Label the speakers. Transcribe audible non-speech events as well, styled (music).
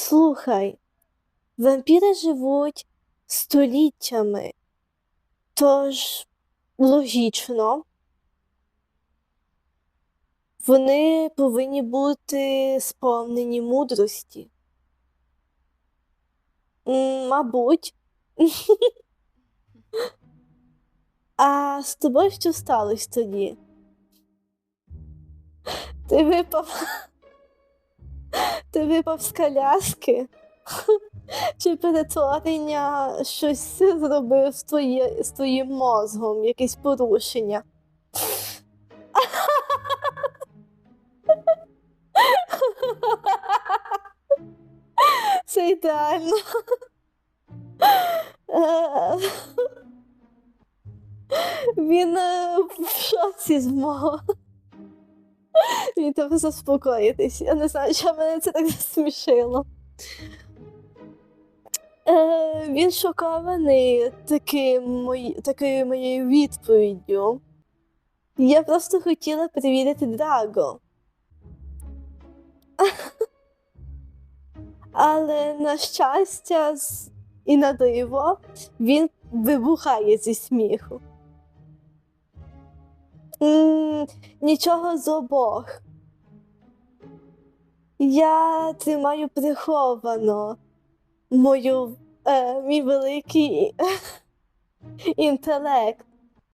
Speaker 1: Слухай, вампіри живуть століттями, тож логічно. Вони повинні бути сповнені мудрості. Мабуть. (laughs) А з тобою що сталося тоді? Ти випав. Ти випав з коляски? (laughs) Чи перетворення щось зробив з, твоє, з твоїм мозгом, якесь порушення? (laughs) Це ідеально. Він е, в шоці з мого. Він треба заспокоїтись. Я не знаю, що мене це так (laughs) засмішило. Е, він шокований таким мої, такою моєю відповіддю. Я просто хотіла перевірити Драго. (laughs) Але, на щастя, і на диво, він вибухає зі сміху. М, нічого з обох. Я тримаю приховано мою, е, мій великий (laughs) інтелект.